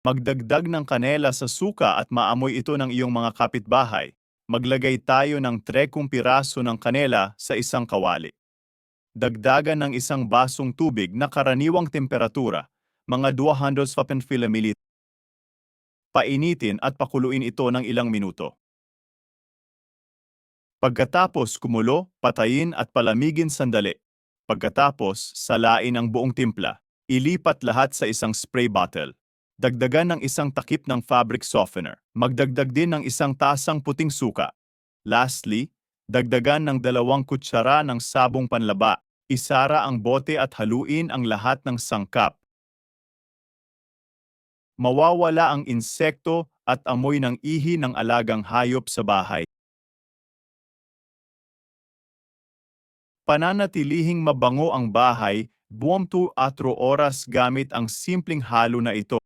Magdagdag ng kanela sa suka at maamoy ito ng iyong mga kapitbahay. Maglagay tayo ng 3 piraso ng kanela sa isang kawali. Dagdagan ng isang basong tubig na karaniwang temperatura, mga 250 ml. Painitin at pakuluin ito ng ilang minuto. Pagkatapos kumulo, patayin at palamigin sandali. Pagkatapos, salain ang buong timpla. Ilipat lahat sa isang spray bottle. Dagdagan ng isang takip ng fabric softener. Magdagdag din ng isang tasang puting suka. Lastly, dagdagan ng dalawang kutsara ng sabong panlaba. Isara ang bote at haluin ang lahat ng sangkap. Mawawala ang insekto at amoy ng ihi ng alagang hayop sa bahay. Pananatilihing mabango ang bahay 24 oras gamit ang simpleng halo na ito.